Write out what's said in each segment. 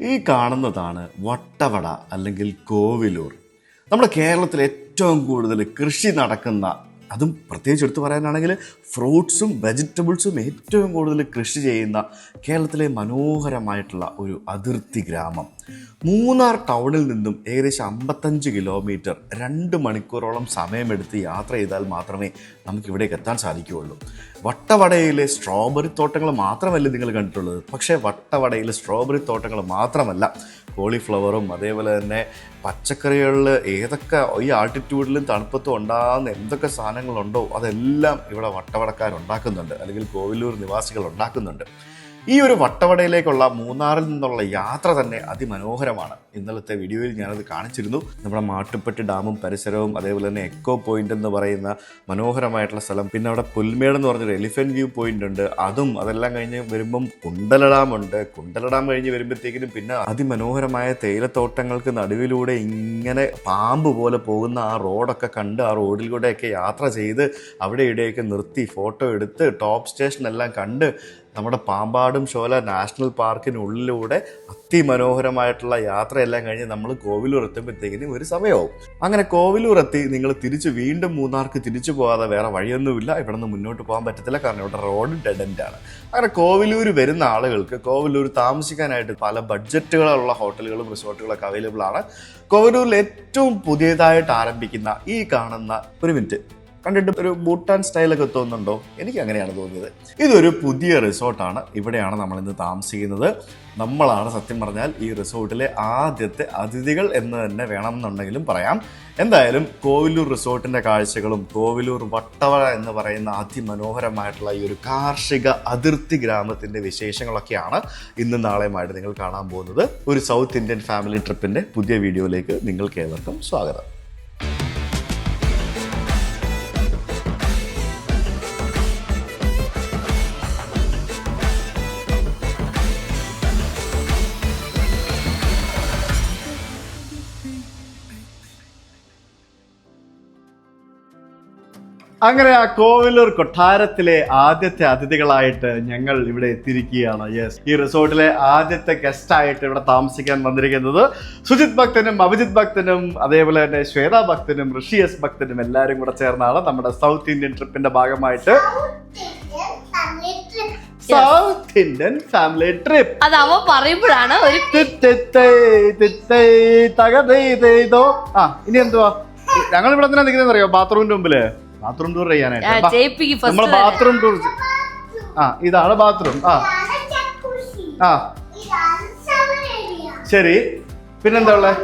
ഈ കാണുന്നതാണ് വട്ടവട അല്ലെങ്കിൽ കോവിലൂർ. നമ്മുടെ കേരളത്തിൽ ഏറ്റവും കൂടുതൽ കൃഷി നടക്കുന്ന അതും പ്രത്യേകിച്ച് എടുത്തു പറയാനാണെങ്കിൽ ഫ്രൂട്ട്സും വെജിറ്റബിൾസും ഏറ്റവും കൂടുതൽ കൃഷി ചെയ്യുന്ന കേരളത്തിലെ മനോഹരമായിട്ടുള്ള ഒരു അതിർത്തി ഗ്രാമം. മൂന്നാർ ടൗണിൽ നിന്നും ഏകദേശം അമ്പത്തഞ്ച് കിലോമീറ്റർ രണ്ട് മണിക്കൂറോളം സമയമെടുത്ത് യാത്ര ചെയ്താൽ മാത്രമേ നമുക്ക് ഇവിടേക്ക് എത്താൻ സാധിക്കുകയുള്ളൂ. വട്ടവടയിലെ സ്ട്രോബെറി തോട്ടങ്ങൾ മാത്രമല്ല നിങ്ങൾ കണ്ടിട്ടുള്ളത്. പക്ഷേ വട്ടവടയിലെ സ്ട്രോബെറി തോട്ടങ്ങൾ മാത്രമല്ല കോളിഫ്ലവറും അതേപോലെ തന്നെ പച്ചക്കറികളിൽ ഏതൊക്കെ ഈ ആൾട്ടിറ്റ്യൂഡിലും തണുപ്പത്തും ഉണ്ടാകുന്ന എന്തൊക്കെ സാധനങ്ങളുണ്ടോ അതെല്ലാം ഇവിടെ വട്ടവടക്കാരുണ്ടാക്കുന്നുണ്ട് അല്ലെങ്കിൽ കോവിലൂർ നിവാസികൾ ഉണ്ടാക്കുന്നുണ്ട്. ഈ ഒരു വട്ടവടയിലേക്കുള്ള മൂന്നാറിൽ നിന്നുള്ള യാത്ര തന്നെ അതിമനോഹരമാണ്. ഇന്നലത്തെ വീഡിയോയിൽ ഞാനത് കാണിച്ചിരുന്നു. നമ്മുടെ മാട്ടുപ്പെട്ടി ഡാമും പരിസരവും അതേപോലെ തന്നെ എക്കോ പോയിന്റ് എന്ന് പറയുന്ന മനോഹരമായിട്ടുള്ള സ്ഥലം. പിന്നെ അവിടെ പുൽമേട് എന്ന് പറഞ്ഞൊരു എലിഫന്റ് വ്യൂ പോയിന്റ് ഉണ്ട്. അതും അതെല്ലാം കഴിഞ്ഞ് വരുമ്പം കുണ്ടല ഡാം ഉണ്ട്. കുണ്ടല ഡാം കഴിഞ്ഞ് വരുമ്പോഴത്തേക്കിനും പിന്നെ അതിമനോഹരമായ തേയിലത്തോട്ടങ്ങൾക്ക് നടുവിലൂടെ ഇങ്ങനെ പാമ്പ് പോലെ പോകുന്ന ആ റോഡൊക്കെ കണ്ട് ആ റോഡിലൂടെയൊക്കെ യാത്ര ചെയ്ത് അവിടെ ഇവിടെയൊക്കെ നിർത്തി ഫോട്ടോ എടുത്ത് ടോപ്പ് സ്റ്റേഷൻ എല്ലാം കണ്ട് നമ്മുടെ പാമ്പാടും ഷോല നാഷണൽ പാർക്കിനുള്ളിലൂടെ അതിമനോഹരമായിട്ടുള്ള യാത്രയെല്ലാം കഴിഞ്ഞ് നമ്മൾ കോവിലൂർ എത്തുമ്പോഴത്തേക്കിനും ഒരു സമയമാവും അങ്ങനെ കോവിലൂർ എത്തി നിങ്ങൾ തിരിച്ച് വീണ്ടും മൂന്നാർക്ക് തിരിച്ചു പോകാതെ വേറെ വഴിയൊന്നുമില്ല. ഇവിടെ നിന്ന് മുന്നോട്ട് പോകാൻ പറ്റത്തില്ല കാരണം ഇവിടെ റോഡ് ഡെഡന്റാണ് അങ്ങനെ കോവിലൂർ വരുന്ന ആളുകൾക്ക് കോവിലൂർ താമസിക്കാനായിട്ട് പല ബഡ്ജറ്റുകളുള്ള ഹോട്ടലുകളും റിസോർട്ടുകളൊക്കെ അവൈലബിൾ ആണ്. കോവിലൂരിൽ ഏറ്റവും പുതിയതായിട്ട് ആരംഭിക്കുന്ന ഈ കാണുന്ന ഒരു മിനിറ്റ് കണ്ടിട്ട് ഒരു ഭൂട്ടാൻ സ്റ്റൈലൊക്കെ തോന്നുന്നുണ്ടോ? എനിക്ക് അങ്ങനെയാണ് തോന്നിയത്. ഇതൊരു പുതിയ റിസോർട്ടാണ്. ഇവിടെയാണ് നമ്മൾ ഇന്ന് താമസിക്കുന്നത്. നമ്മളാണ് സത്യം പറഞ്ഞാൽ ഈ റിസോർട്ടിലെ ആദ്യത്തെ അതിഥികൾ എന്ന് തന്നെ വേണമെന്നുണ്ടെങ്കിലും പറയാം. എന്തായാലും കോവിലൂർ റിസോർട്ടിന്റെ കാഴ്ചകളും കോവിലൂർ വട്ടവള എന്ന് പറയുന്ന അതിമനോഹരമായിട്ടുള്ള ഈ ഒരു കാർഷിക അതിർത്തി ഗ്രാമത്തിന്റെ വിശേഷങ്ങളൊക്കെയാണ് ഇന്നും നാളെയുമായിട്ട് നിങ്ങൾ കാണാൻ പോകുന്നത്. ഒരു സൗത്ത് ഇന്ത്യൻ ഫാമിലി ട്രിപ്പിന്റെ പുതിയ വീഡിയോയിലേക്ക് നിങ്ങൾക്ക് ഏവർക്കും സ്വാഗതം. അങ്ങനെ ആ കോവിലൂർ കൊട്ടാരത്തിലെ ആദ്യത്തെ അതിഥികളായിട്ട് ഞങ്ങൾ ഇവിടെ എത്തിയിരിക്കുകയാണ്. യെസ് ഈ റിസോർട്ടിലെ ആദ്യത്തെ ഗസ്റ്റ് ആയിട്ട് ഇവിടെ താമസിക്കാൻ വന്നിരിക്കുന്നത് സുജിത് ഭക്തനും അഭിജിത് ഭക്തനും അതേപോലെ തന്നെ ശ്വേത ഭക്തനും ഋഷി എസ് ഭക്തനും എല്ലാവരും കൂടെ ചേർന്നാണ് നമ്മുടെ സൗത്ത് ഇന്ത്യൻ ട്രിപ്പിന്റെ ഭാഗമായിട്ട്. സൗത്ത് ഇന്ത്യൻ ഫാമിലി ട്രിപ്പ് അത് അവ പറയുമ്പോഴാണ് ഒരു ആ ഇനി എന്തുവാ? ഞങ്ങൾ ഇവിടെ എന്തിനാ നിൽക്കുന്നത് അറിയോ ബാത്റൂമിന്റെ മുമ്പിൽ. ബാത്റൂം ടൂർ ചെയ്യാനായിട്ട്. ബാത്റൂം ടൂർ ആ ഇതാണ് ബാത്റൂം ആ. ആ. ശരി. പിന്നെന്താ ഉള്ളത്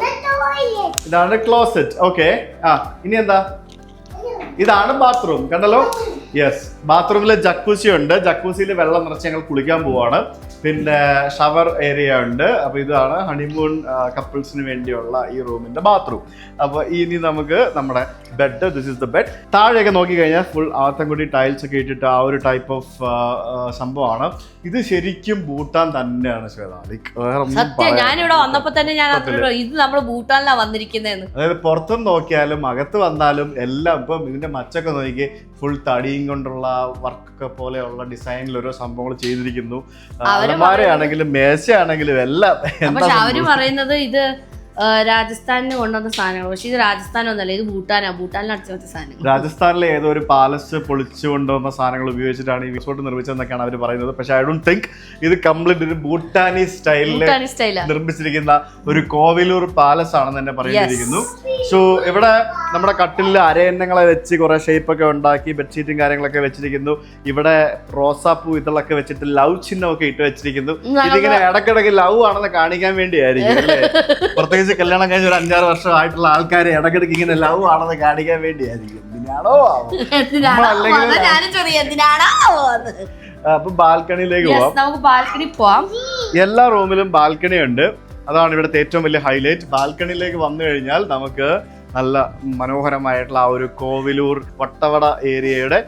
ഇതാണ് ക്ലോസറ്റ് ഓക്കെ ആ ഇനി എന്താ? ഇതാണ് ബാത്റൂം കണ്ടല്ലോ? യെസ് ബാത്റൂമിൽ ജക്കൂസി ഉണ്ട്. ജക്കൂസിയിൽ വെള്ളം നിറച്ച് ഞങ്ങൾ കുളിക്കാൻ പോവാണ്. പിന്നെ ഷവർ ഏരിയ ഉണ്ട്. അപ്പൊ ഇതാണ് ഹണിമൂൺ കപ്പിൾസിന് വേണ്ടിയുള്ള ഈ റൂമിന്റെ ബാത്റൂം. അപ്പൊ ഇനി നമുക്ക് നമ്മുടെ bed this is the bed താഴെയൊക്കെ നോക്കി കഴിഞ്ഞാൽ ഫുൾ ആത്തൻകുടി ടൈൽസ് ഒക്കെ ഇട്ടിട്ട് ആ ഒരു ടൈപ്പ് ഓഫ് സംഭവമാണ്. ഇത് ശരിക്കും ഭൂട്ടാൻ തന്നെയാണ് ശ്വേത. സത്യം. പറയാനില്ല. ഞാനിവിടെ വന്നപ്പോ തന്നെ ഞാൻ ഇത് നമ്മൾ ഭൂട്ടാനിലാ വന്നിരിക്കുന്നതെന്ന്. അതായത് പുറത്തും നോക്കിയാലും അകത്ത് വന്നാലും എല്ലാം ഇപ്പം ഇതിന്റെ മച്ചൊക്കെ നോക്കി ഫുൾ തടിയും കൊണ്ടുള്ള വർക്കൊക്കെ പോലെയുള്ള ഡിസൈനിൽ ഓരോ സംഭവങ്ങൾ ചെയ്തിരിക്കുന്നു. അവരെ അലമാരയാണെങ്കിലും മേശയാണെങ്കിലും എല്ലാം അവർ പറയുന്നത് ഇത് രാജസ്ഥാനിന് കൊണ്ടുവന്ന സാധനങ്ങൾ. പക്ഷേ ഇത് രാജസ്ഥാനൊന്നല്ല ഇത് ഭൂട്ടാനാ. ഭൂട്ടാനിൽ അടിച്ചു വെച്ച സാധനങ്ങൾ. രാജസ്ഥാനിലെ ഏതോ ഒരു പാലസ് പൊളിച്ചു കൊണ്ടുവന്ന സാധനങ്ങൾ ഉപയോഗിച്ചിട്ടാണ് ഈ റിസോർട്ട് നിർമ്മിച്ചതെന്നൊക്കെയാണ് അവർ പറയുന്നത്. പക്ഷേ ഐ ഡോണ്ട് തിങ്ക് ഇത് കംപ്ലീറ്റ് ഒരു ഭൂട്ടാനി സ്റ്റൈലിൽ നിർമ്മിച്ചിരിക്കുന്ന ഒരു കോവിലൂർ പാലസ് ആണെന്ന് തന്നെ പറഞ്ഞിരിക്കുന്നു സോ ഇവിടെ നമ്മുടെ കട്ടിലിൽ അരയന്നങ്ങളെ വെച്ച് കുറെ ഷേപ്പ് ഒക്കെ ഉണ്ടാക്കി ബെഡ്ഷീറ്റും കാര്യങ്ങളൊക്കെ വെച്ചിരിക്കുന്നു. ഇവിടെ റോസാപ്പൂ ഇതളൊക്കെ വെച്ചിട്ട് ലവ് ചിഹ്നമൊക്കെ ഇട്ട് വെച്ചിരിക്കുന്നു. ഇതിങ്ങനെ ഇടക്കിടക്ക് ലവ് ആണെന്ന് കാണിക്കാൻ വേണ്ടിയായിരിക്കും അല്ലേ? പ്രത്യേകിച്ച് കല്യാണം കഴിഞ്ഞ ഒരു അഞ്ചാറ് വർഷം ആയിട്ടുള്ള ആൾക്കാരെ ഇടക്കിടക്ക് ഇങ്ങനെ ലവ് ആണെന്ന് കാണിക്കാൻ വേണ്ടിയായിരിക്കും? എന്തിനാണോ അപ്പൊ ബാൽക്കണിയിലേക്ക് പോവാം. നമുക്ക് ബാൽക്കണി പോവാം. എല്ലാ റൂമിലും ബാൽക്കണി ഉണ്ട്. അതാണ് ഇവിടുത്തെ ഏറ്റവും വലിയ ഹൈലൈറ്റ് ബാൽക്കണിയിലേക്ക് വന്നു കഴിഞ്ഞാൽ നമുക്ക് നല്ല മനോഹരമായിട്ടുള്ള ആ ഒരു കോവിലൂർ വട്ടവട ഏരിയയുടെ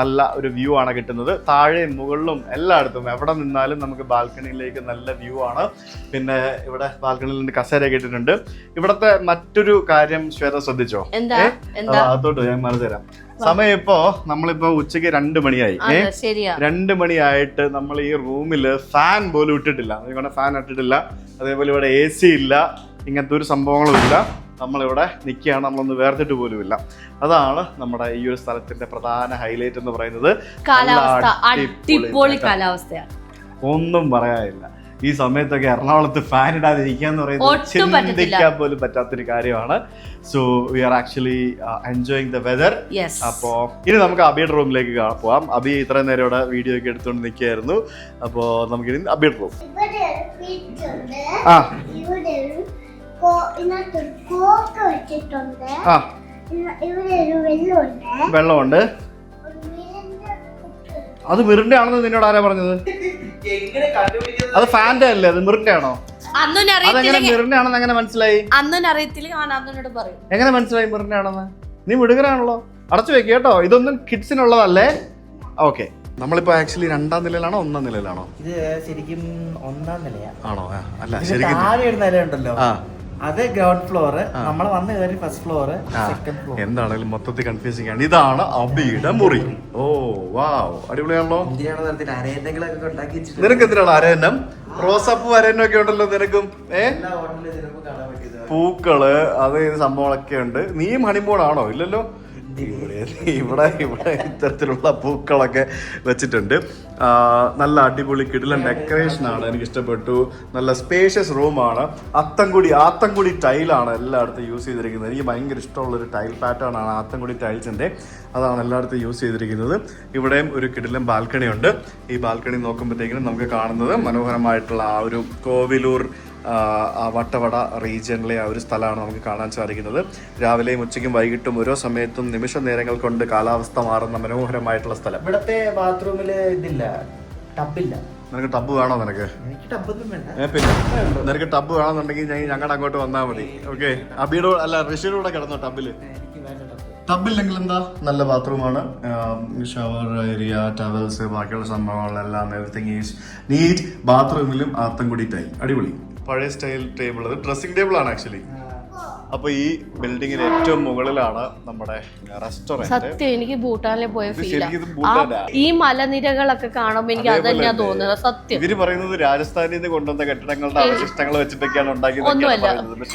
നല്ല ഒരു വ്യൂ ആണ് കിട്ടുന്നത്. താഴെ മുകളിലും എല്ലായിടത്തും എവിടെ നിന്നാലും നമുക്ക് ബാൽക്കണിയിലേക്ക് നല്ല വ്യൂ ആണ്. പിന്നെ ഇവിടെ ബാൽക്കണിയിൽ നിന്ന് കസേര കേട്ടിട്ടുണ്ട്. ഇവിടത്തെ മറ്റൊരു കാര്യം ശ്വേത ശ്രദ്ധിച്ചോ? അതോട്ട് ഞാൻ മറന്നു തരാം. സമയം ഇപ്പോ നമ്മളിപ്പോ ഉച്ചയ്ക്ക് രണ്ട് മണിയായി. രണ്ട് മണിയായിട്ട് നമ്മൾ ഈ റൂമിൽ ഫാൻ പോലും ഇട്ടിട്ടില്ല. ഫാൻ ഇട്ടിട്ടില്ല. അതേപോലെ ഇവിടെ എ സി ഇല്ല. ഇങ്ങനത്തെ ഒരു സംഭവങ്ങളുമില്ല. നമ്മളിവിടെ നിൽക്കുകയാണ്. നമ്മളൊന്ന് വേർതിട്ട് പോലുമില്ല. ഇല്ല അതാണ് നമ്മുടെ ഈ ഒരു സ്ഥലത്തിന്റെ പ്രധാന ഹൈലൈറ്റ് എന്ന് പറയുന്നത്. കാലാവസ്ഥ. അടിപൊളി ഒന്നും പറയാനില്ല. ഈ സമയത്തൊക്കെ എറണാകുളത്ത് ഫാൻ ഇടാതിരിക്കുക എന്ന് പറയുന്നത്. ചിന്തിക്കാൻ പോലും പറ്റാത്തൊരു കാര്യമാണ്. So we are actually enjoying the weather yes അപ്പോ ഇനി നമുക്ക് അബിയുടെ റൂമിലേക്ക് പോവാം. അബി ഇത്രയും നേരം ഇവിടെ വീഡിയോ ഒക്കെ എടുത്തുകൊണ്ട് നിൽക്കുകയായിരുന്നു. അപ്പോ നമുക്ക് ഇനി അബിയുടെ റൂം ആ. ഇതിനകത്ത് ഒരു കോക്ക് വെച്ചിട്ടുണ്ട്. ആ. ഇന്ന- ഇവിടെ ഒരു വെള്ളമുണ്ട്. അത് മിറിന്റെ ആണെന്ന് നിന്നോട് ആരാ പറഞ്ഞത്? അത് ഫാന്റെ അല്ലേ? അത് മിറിന്റെ ആണോ അന്നൊന്നും അതെങ്ങനെ മിറിന്റെ ആണെന്ന് എങ്ങനെ മനസ്സിലായി? എങ്ങനെ മനസ്സിലായി മിറിന്റെ ആണെന്ന് നീ മിടുകരാണല്ലോ അടച്ചു വെക്ക് കേട്ടോ. ഇതൊന്നും കിഡ്സിനുള്ളതല്ലേ? ഓക്കെ. നമ്മളിപ്പോ ആക്ച്വലി രണ്ടാം നിലയിലാണോ ഒന്നാം നിലയിലാണോ? ഇത് ശരിക്കും ഒന്നാം നിലയാണോ അല്ല ശരിക്കും ഉണ്ടല്ലോ ആ. അത് ഗ്രൗണ്ട് ഫ്ലോർ നമ്മൾ വന്ന് കയറി ഫസ്റ്റ് ഫ്ലോർ സെക്കൻഡ് ഫ്ലോർ എന്താണെങ്കിലും മൊത്തത്തിൽ കൺഫ്യൂസിംഗ് ആണ്. ഇതാണ് അബിയുടെ മുറി. ഓ വാവ് അടിപൊളിയാണല്ലോ. നിനക്ക് എന്തിനാണ് അരയന്നം? റോസപ്പ് അരയന്നം ഒക്കെ ഉണ്ടല്ലോ നിനക്കും. ഏ? പൂക്കൾ അത് സംഭവങ്ങളൊക്കെ ഉണ്ട്. നീ ഹണിമൂൺ ആണോ? ഇല്ലല്ലോ. ഇവിടെ ഇവിടെ ഇത്തരത്തിലുള്ള പൂക്കളൊക്കെ വെച്ചിട്ടുണ്ട്. നല്ല അടിപൊളി കിടിലൻ ഡെക്കറേഷൻ ആണ്. എനിക്ക് ഇഷ്ടപ്പെട്ടു നല്ല സ്പേഷ്യസ് റൂമാണ് അത്തംകുടി ആത്തംകുടി ടൈലാണ് എല്ലായിടത്തും യൂസ് ചെയ്തിരിക്കുന്നത്. എനിക്ക് ഭയങ്കര ഇഷ്ടമുള്ള ഒരു ടൈൽ പാറ്റേൺ ആണ് ആത്തംകുടി ടൈൽസിന്റെ അതാണ് എല്ലായിടത്തും യൂസ് ചെയ്തിരിക്കുന്നത്. ഇവിടെയും ഒരു കിടിലൻ ബാൽക്കണി ഉണ്ട്. ഈ ബാൽക്കണി നോക്കുമ്പോഴത്തേക്കിനും നമുക്ക് കാണുന്നത് മനോഹരമായിട്ടുള്ള ആ ഒരു കോവിലൂർ വട്ടവട റീജിയനിലെ ആ ഒരു സ്ഥലമാണ് നമുക്ക് കാണാൻ സാധിക്കുന്നത്. രാവിലെയും ഉച്ചയ്ക്കും വൈകിട്ടും ഓരോ സമയത്തും നിമിഷ നേരങ്ങൾ കൊണ്ട് കാലാവസ്ഥ മാറുന്ന മനോഹരമായിട്ടുള്ള സ്ഥലം. ഇവിടത്തെ ബാത്റൂമിൽ ഇതില്ല. ടബില്ല. നിനക്ക് ടബ് വേണോ നിനക്ക്? എനിക്ക് ടബൊന്നും വേണ്ട. പിന്നെ. നിനക്ക് ടബ് വേണമെന്നുണ്ടെങ്കിൽ ഞാൻ ഞങ്ങളുടെ അങ്ങോട്ട് വന്നാൽ മതി. ഓക്കെ. അബിയുടെ അല്ല ഋഷിയുടെ കൂടെ കിടന്നോ ടബിൽ? എനിക്ക് വേണ്ട ടബ്. ടബില്ലെങ്കിൽ എന്താ? നല്ല ബാത്റൂമാണ്. ഷവർ ഏരിയ ടവൽസ് ബാക്കിയുള്ള സംഭവങ്ങളെല്ലാം എവറിത്തിങ് ഈസ് നീറ്റ് ബാത്റൂമിലും ആർത്തം കൂടിയിട്ടായി അടിപൊളി. പഴയ സ്റ്റൈൽ ടേബിൾ അത് ഡ്രസ്സിംഗ് ടേബിൾ ആണ് ആക്ച്വലി അപ്പൊ ഈ ബിൽഡിങ്ങിന് ഏറ്റവും മുകളിലാണ് നമ്മുടെ റെസ്റ്റോറന്റ് സത്യം എനിക്ക് ഭൂട്ടാനിൽ പോയ ഫീൽ. ഈ മലനിരകളൊക്കെ കാണുമ്പോ എനിക്ക് അത് തന്നെയാ തോന്നുന്നത് സത്യം. ഇവർ പറയുന്നത് രാജസ്ഥാനിൽ നിന്ന് കൊണ്ടുവന്ന കെട്ടിടങ്ങളുടെ അവശിഷ്ടങ്ങൾ വെച്ചിട്ടൊക്കെയാണ് ഉണ്ടാക്കിയത്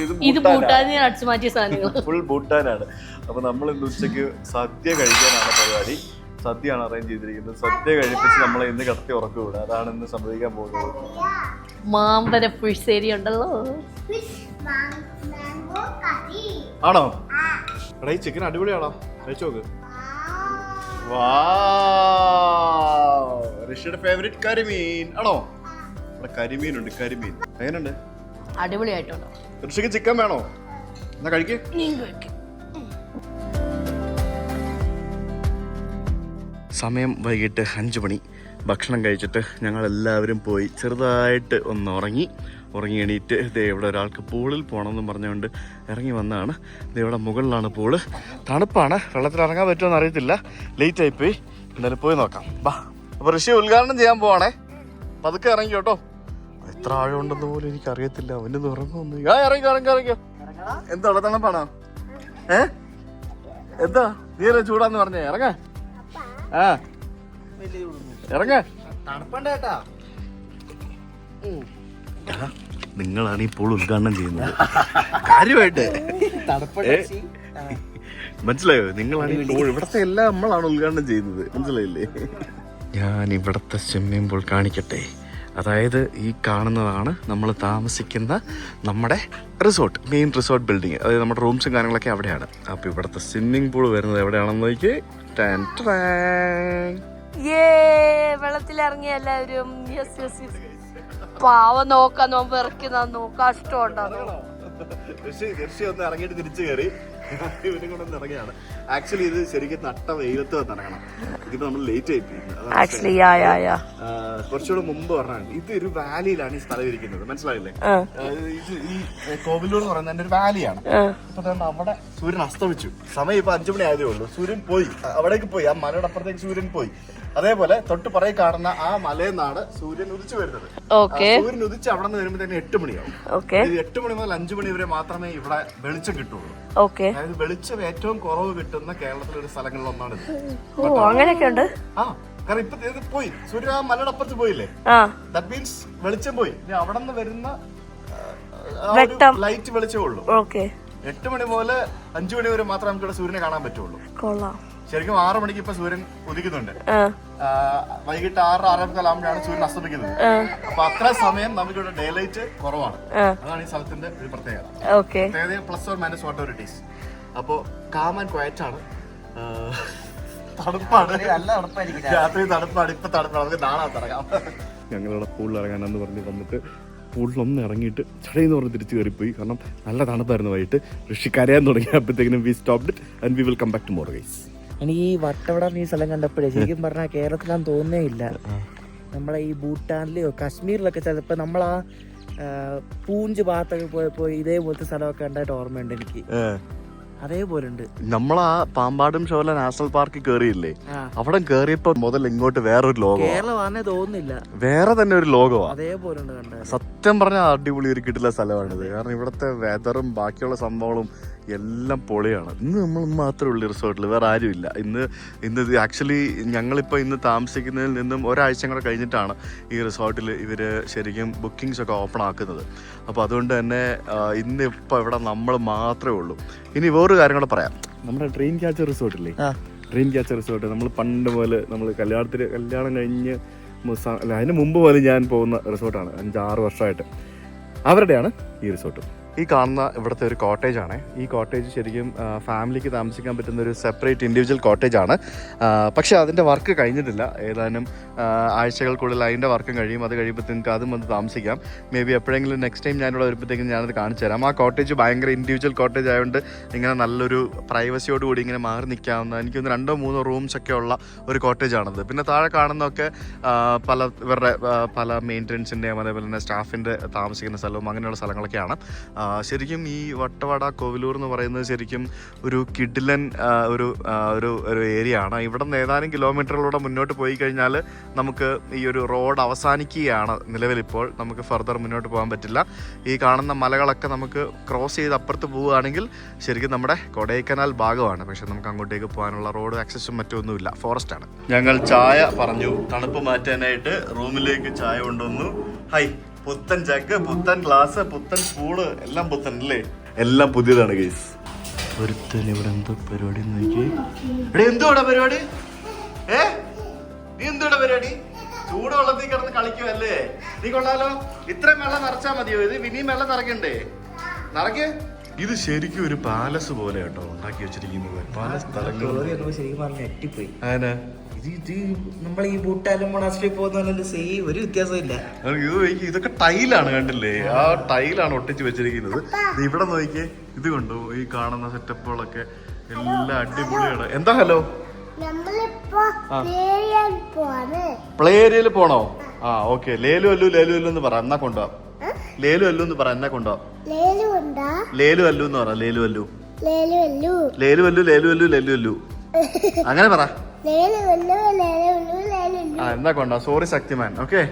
ഇത് ഇത് ഭൂട്ടാനിൽ അടിച്ചു മാറ്റിയ സാധനങ്ങൾ ഫുൾ ഭൂട്ടാനാണ്. അപ്പൊ നമ്മൾ ഇന്ന് ഉച്ചയ്ക്ക് സദ്യ കഴിക്കാനാണ് പരിപാടി. സദ്യയാണ് അറേഞ്ച് ചെയ്തിരിക്കുന്നത്. സദ്യ കഴിപ്പിച്ച് നമ്മൾ ഇന്ന് കിടത്തി ഉറക്കൂടെ. അതാണ് ഇന്ന് സംഭവിക്കാൻ പോകുന്നത്. മാമ്പര പുഴിശ്ശേരി ഉണ്ടല്ലോ. ആണോ? എടാ ഈ ചിക്കൻ അടിപൊളിയാണോ? കഴിച്ചു നോക്ക്. വാ ഋഷിയുടെ ഫേവറേറ്റ് കരിമീൻ. ആണോ? ഇവിടെ കരിമീൻ ഉണ്ട് കരിമീൻ. എങ്ങനെയുണ്ട്? അടിപൊളിയായിട്ടുണ്ടോ. ഋഷിക്ക് ചിക്കൻ വേണോ? എന്നാ കഴിക്കേ. സമയം വൈകിട്ട് അഞ്ച് മണി. ഭക്ഷണം കഴിച്ചിട്ട് ഞങ്ങളെല്ലാവരും പോയി ചെറുതായിട്ട് ഒന്ന് ഉറങ്ങി. ഉറങ്ങി എണീറ്റ് ദേ ഇവിടെ ഒരാൾക്ക് പൂളിൽ പോകണം എന്ന് പറഞ്ഞുകൊണ്ട് ഇറങ്ങി വന്നതാണ് ദേ ഇവിടെ മുകളിലാണ് പൂൾ. തണുപ്പാണ്. വെള്ളത്തിൽ ഇറങ്ങാൻ പറ്റുമെന്ന് അറിയത്തില്ല ലേറ്റ് ആയിപ്പോയി എന്തായാലും പോയി നോക്കാം. ബാ. അപ്പോൾ ഋഷി ഉദ്ഘാടനം ചെയ്യാൻ പോവാണേ. പതുക്കെ ഇറങ്ങി കേട്ടോ. എത്ര ആഴമുണ്ടെന്ന് പോലും എനിക്ക് അറിയത്തില്ല അവന്റെ ഉറങ്ങുന്നു ആ ഇറങ്ങി ഇറങ്ങി ഇറങ്ങിയോ എന്താ തണുപ്പാണോ? ഏ? എന്താ? നീ ചൂടാന്ന് പറഞ്ഞേ. ഇറങ്ങ. ആ. ഇറങ്ങ. നിങ്ങളാണ് ഇപ്പോൾ ഉദ്ഘാടനം ചെയ്യുന്നത്. കാര്യമായിട്ട്? മനസ്സിലായോ? നിങ്ങളാണ് ഇപ്പോൾ ഇവിടത്തെ എല്ലാം നമ്മളാണ് ഉദ്ഘാടനം ചെയ്യുന്നത്. മനസ്സിലായില്ലേ? ഞാൻ ഇവിടത്തെ സ്വിമ്മിംഗ് പൂൾ കാണിക്കട്ടെ? അതായത് ഈ കാണുന്നതാണ് നമ്മൾ താമസിക്കുന്ന നമ്മുടെ റിസോർട്ട് മെയിൻ റിസോർട്ട് ബിൽഡിംഗ് അതായത് നമ്മുടെ റൂംസും കാര്യങ്ങളൊക്കെ അവിടെയാണ്. അപ്പൊ ഇവിടുത്തെ സ്വിമ്മിംഗ് പൂൾ വരുന്നത് എവിടെയാണെന്ന് നോക്കി ടാൻ വെള്ളത്തിലിറങ്ങിയ എല്ലാവരും. യെസ് യെസ് യെസ് പാവം നോക്കാൻ നോമ്പ് ഇറക്കുന്ന നോക്കാൻ ഇഷ്ടമുണ്ടോ ഋഷി ഋഷി ഒന്ന് ഇറങ്ങിയിട്ട് തിരിച്ചു കയറി ഇവനും കൂടെ ഇറങ്ങിയാണ് ആക്ച്വലി ഇത് ശരിക്കും നട്ട വെയിലത്ത് വന്നിറങ്ങണം ഇതിപ്പോ നമ്മൾ ലേറ്റ് ആയി പോയി. ആക്ച്വലി യാ യാ യാ കുറച്ചുകൂടെ മുമ്പ് പറഞ്ഞാണ് ഇത് ഒരു വാലിയിലാണ് ഈ സ്ഥലം ഇരിക്കുന്നത്. മനസ്സിലായില്ലേ? ഈ കോവിലൂർ എന്ന് പറയുന്നത് ഒരു വാലിയാണ് ആ. ഇപ്പൊ അവിടെ സൂര്യൻ അസ്തമിച്ചു. സമയം ഇപ്പൊ അഞ്ചു മണി ആയതേ ഉള്ളൂ. സൂര്യൻ പോയി. അവിടേക്ക് പോയി. ആ മലയുടെ അപ്പുറത്തേക്ക് സൂര്യൻ പോയി. അതേപോലെ തൊട്ട് പുറകെ കാണുന്ന ആ മലയിൽ നിന്നാണ് സൂര്യൻ ഉദിച്ചു വരുന്നത്. ഓക്കെ സൂര്യൻ ഉദിച്ച് അവിടെ നിന്ന് വരുമ്പോൾ തന്നെ എട്ട് മണിയാവും. ഓക്കെ എട്ട് മണി മുതൽ അഞ്ചു മണി വരെ മാത്രമേ ഇവിടെ വെളിച്ചം കിട്ടുള്ളൂ. ഓക്കെ അതായത് വെളിച്ചം ഏറ്റവും കുറവ് കിട്ടുന്ന കേരളത്തിലെ ഒരു സ്ഥലങ്ങളിൽ ഒന്നാണ് ഇത് ഓ അങ്ങനെയൊക്കെ ഉണ്ട് ആ കാരണം ഇപ്പൊ ഇത് പോയി. സൂര്യൻ ആ മലയുടെ അപ്പുറത്ത് പോയില്ലേ? ദാറ്റ് മീൻസ് വെളിച്ചം പോയി. ഇനി അവിടെ നിന്ന് വരുന്ന. ലൈറ്റ് വെളിച്ചമേ ഉള്ളൂ. ഓക്കെ എട്ട് മണി മുതൽ അഞ്ചു മണി വരെ മാത്രമേ നമുക്ക് ഇവിടെ സൂര്യനെ കാണാൻ പറ്റുള്ളൂ. കൊള്ളാം. ശരിക്കും ആറു മണിക്ക് ഇപ്പൊ സൂര്യൻ ഉദിക്കുന്നുണ്ട്. വൈകിട്ട് ആറ് ആറേക്കാലാകുമ്പോഴാണ് സൂര്യൻ അസ്തമിക്കുന്നത്. അപ്പൊ അത്ര സമയം നമുക്കിവിടെ ഡേ ലൈറ്റ് കുറവാണ് അതാണ് ഈ സ്ഥലത്തിന്റെ ഒരു പ്രത്യേകത. Plus or minus what it is അപ്പോ കാം ആൻഡ് ക്വയറ്റ് ആണ്. തണുപ്പാണ്. രാത്രി തണുപ്പാണ് ഇപ്പൊ തണുപ്പാണ്. നമുക്ക് നാളെ തുടങ്ങാം ഞങ്ങളിവിടെ പൂളിൽ ഇറങ്ങാനെന്ന് പറഞ്ഞ് വന്നിട്ട് പൂളിലൊന്ന് ഇറങ്ങിയിട്ട് ചടയെന്ന് പറഞ്ഞ് തിരിച്ചു കയറിപ്പോയി. കാരണം നല്ല തണുപ്പായിരുന്നു വൈകിട്ട്. ഋഷി കരയാൻ തുടങ്ങിയപ്പോഴത്തേക്കിനും we stopped and we will come back to more guys എനിക്ക് ഈ വട്ടവട ഈ സ്ഥലം കണ്ടപ്പോഴേ ശരിക്കും പറഞ്ഞാൽ കേരളത്തിലാന്ന് തോന്നേ ഇല്ല. നമ്മളെ ഈ ഭൂട്ടാനിലെയോ കാശ്മീരിലൊക്കെ ചിലപ്പോൾ നമ്മൾ ആ പൂഞ്ച് ഭാഗത്തൊക്കെ പോയപ്പോൾ ഇതേപോലത്തെ സ്ഥലമൊക്കെ ഉണ്ടായിട്ട് ഓർമ്മയുണ്ട് എനിക്ക്. അതേപോലെ ഉണ്ട് നമ്മൾ ആ പാമ്പാടും ഷോല നാഷണൽ പാർക്കിൽ കയറിയില്ലേ ആ. അവിടെ കയറിയപ്പോ മുതൽ ഇങ്ങോട്ട് വേറൊരു ലോകം കേരളമാണെന്ന് തോന്നുന്നില്ല. വേറെ തന്നെ ഒരു ലോകമാണ് അതേപോലെ ഉണ്ട് സത്യം പറഞ്ഞാൽ അടിപൊളി ഒരു കിട്ടില്ല സ്ഥലമാണിത്. കാരണം ഇവിടുത്തെ വെതറും ബാക്കിയുള്ള സംഭവങ്ങളും എല്ലാം പൊളിയാണ്. ഇന്ന് നമ്മൾ മാത്രമേ ഉള്ളൂ റിസോർട്ടിൽ വേറെ ആരുമില്ല. ഇന്ന് ഇന്ന് ആക്ച്വലി ഞങ്ങളിപ്പോൾ ഇന്ന് താമസിക്കുന്നതിൽ നിന്നും ഒരാഴ്ച കൂടെ കഴിഞ്ഞിട്ടാണ് ഈ റിസോർട്ടിൽ ഇവർ ശരിക്കും ബുക്കിങ്സ് ഒക്കെ ഓപ്പൺ ആക്കുന്നത്. അപ്പോൾ അതുകൊണ്ട് തന്നെ ഇന്നിപ്പോൾ ഇന്ന് ഇപ്പോൾ ഇവിടെ നമ്മൾ മാത്രമേ ഉള്ളൂ. ഇനി വേറൊരു കാര്യം കൂടെ പറയാം. നമ്മുടെ ട്രെയിൻ ക്യാച്ചർ റിസോർട്ടില്ലേ ഡ്രീം ക്യാച്ചർ റിസോർട്ട് നമ്മൾ പണ്ട് പോലെ നമ്മൾ കല്യാണത്തിൽ കല്യാണം കഴിഞ്ഞ് അല്ല അതിന് മുമ്പ് പോലെ ഞാൻ പോകുന്ന റിസോർട്ടാണ് അഞ്ചാറ് വർഷമായിട്ട്. അവരുടെയാണ് ഈ റിസോർട്ട് ഈ കാണുന്ന ഇവിടുത്തെ ഒരു കോട്ടേജ് ആണ്. ഈ കോട്ടേജ് ശരിക്കും ഫാമിലിക്ക് താമസിക്കാൻ പറ്റുന്ന ഒരു സെപ്പറേറ്റ് ഇൻഡിവിജ്വൽ കോട്ടേജ് ആണ്. പക്ഷേ അതിന്റെ വർക്ക് കഴിഞ്ഞിട്ടില്ല. ഏതാനും ആഴ്ചകൾക്കുള്ളിൽ അതിന്റെ വർക്കും കഴിയും. അത് കഴിയുമ്പോൾ നിങ്ങൾക്ക് അതും വന്ന് താമസിക്കാം. മേ ബി എപ്പോഴെങ്കിലും നെക്സ്റ്റ് ടൈം ഞാനിവിടെ വരുമ്പോഴത്തേക്കും ഞാനത് കാണിച്ചു തരാം. ആ കോട്ടേജ് ഭയങ്കര ഇൻഡിവിജ്വൽ കോട്ടേജ് ആയതുകൊണ്ട് ഇങ്ങനെ നല്ലൊരു പ്രൈവസിയോടുകൂടി ഇങ്ങനെ മാറി നിൽക്കാവുന്ന എനിക്കൊന്ന് രണ്ടോ മൂന്നോ റൂംസ് ഒക്കെ ഉള്ള ഒരു കോട്ടേജ് ആണത്. പിന്നെ താഴെ കാണുന്നതൊക്കെ പല ഇവരുടെ പല മെയിന്റനൻസിന്റെയും അതേപോലെ തന്നെ സ്റ്റാഫിന്റെ താമസിക്കുന്ന സ്ഥലവും അങ്ങനെയുള്ള സ്ഥലങ്ങളൊക്കെയാണ്. ശരിക്കും ഈ വട്ടവട കോവിലൂർ എന്ന് പറയുന്നത് ശരിക്കും ഒരു കിഡിലൻ ഒരു ഒരു ഒരു ഏരിയ ആണ്. ഇവിടെ നിന്ന് ഏതാനും കിലോമീറ്ററിലൂടെ മുന്നോട്ട് പോയി കഴിഞ്ഞാൽ നമുക്ക് ഈ ഒരു റോഡ് അവസാനിക്കുകയാണ് നിലവിലിപ്പോൾ. നമുക്ക് ഫർദർ മുന്നോട്ട് പോകാൻ പറ്റില്ല. ഈ കാണുന്ന മലകളൊക്കെ നമുക്ക് ക്രോസ് ചെയ്ത് അപ്പുറത്ത് പോവുകയാണെങ്കിൽ ശരിക്കും നമ്മുടെ കൊടൈക്കനാൽ ഭാഗമാണ്. പക്ഷെ നമുക്ക് അങ്ങോട്ടേക്ക് പോകാനുള്ള റോഡ് ആക്സസും മറ്റൊന്നുമില്ല. ഫോറസ്റ്റ് ആണ്. ഞങ്ങൾ ചായ പറഞ്ഞു. തണുപ്പ് മാറ്റാനായിട്ട് റൂമിലേക്ക് ചായ കൊണ്ടുവന്നു. ഹൈ പുത്തൻ ജഗ് പുത്തൻ ഗ്ലാസ് പുത്തൻ സ്പൂൾ എല്ലാം പുത്തൻ അല്ലേ എല്ലാം പുതിയതാണ് ഗൈസ് ഒരുത്തൻ ഇവിടെ എന്തോ പരിപാടി നോക്കി. ഇവിടെ എന്തോടാ പരിപാടി? ഏ? നീ എന്തോടാ പരിപാടി? ചൂട് വെള്ളത്തിൽ കിടന്ന് കളിക്കുവല്ലേ? നീ കൊള്ളാലോ. ഇത്രയും വെള്ളം നിറച്ചാ മതിയോ ഇത്? ഇനിയും വെള്ളം നിറയ്ക്കണ്ടേ? നിറയ്ക്ക്. ഇത് ശരിക്കും ഒരു പാലസ് പോലെ കേട്ടോ ഉണ്ടാക്കി വെച്ചിരിക്കുന്നത്. പല സ്ഥലങ്ങളും ഒന്നും ശരിക്കും പറഞ്ഞു ഞെട്ടിപ്പോയി. അങ്ങനെ നമ്മൾ ഈ ബൂട്ടാലും മൊണാസ്ട്രി പോകുന്ന സെയിം ഒരു വ്യത്യാസമില്ല ഇതൊക്കെ ടൈലാണ് കണ്ടില്ലേ? ആ. ടൈലാണ് ഒട്ടിച്ച് വെച്ചിരിക്കുന്നത്. ഇവിടെ നോക്കിയേ ഇത് കൊണ്ടു? ഈ കാണുന്ന സെറ്റപ്പുകളൊക്കെ എല്ലാം അടിപൊളിയാണ്. എന്താ ഹലോ? പ്ലേ ഏരിയയിൽ പോണോ? ആ. ഓക്കെ. ലേലു അല്ലു ലേലു അല്ലു എന്ന് പറ. എന്നാ കൊണ്ടുപോവാം ലേലു അല്ലു എന്ന് പറ. എന്നാ കൊണ്ടുപോവാം ലേലു ലേലു അല്ലു എന്ന് പറ. ലേലു അല്ലു. ലേലു അല്ലു. ലേലു അല്ലു ലേലു അല്ലു ലേലു അല്ലു. അങ്ങനെ പറ. എന്നാ കൊണ്ടാ? സോറി ശക്തിമാൻ. ഓക്കെ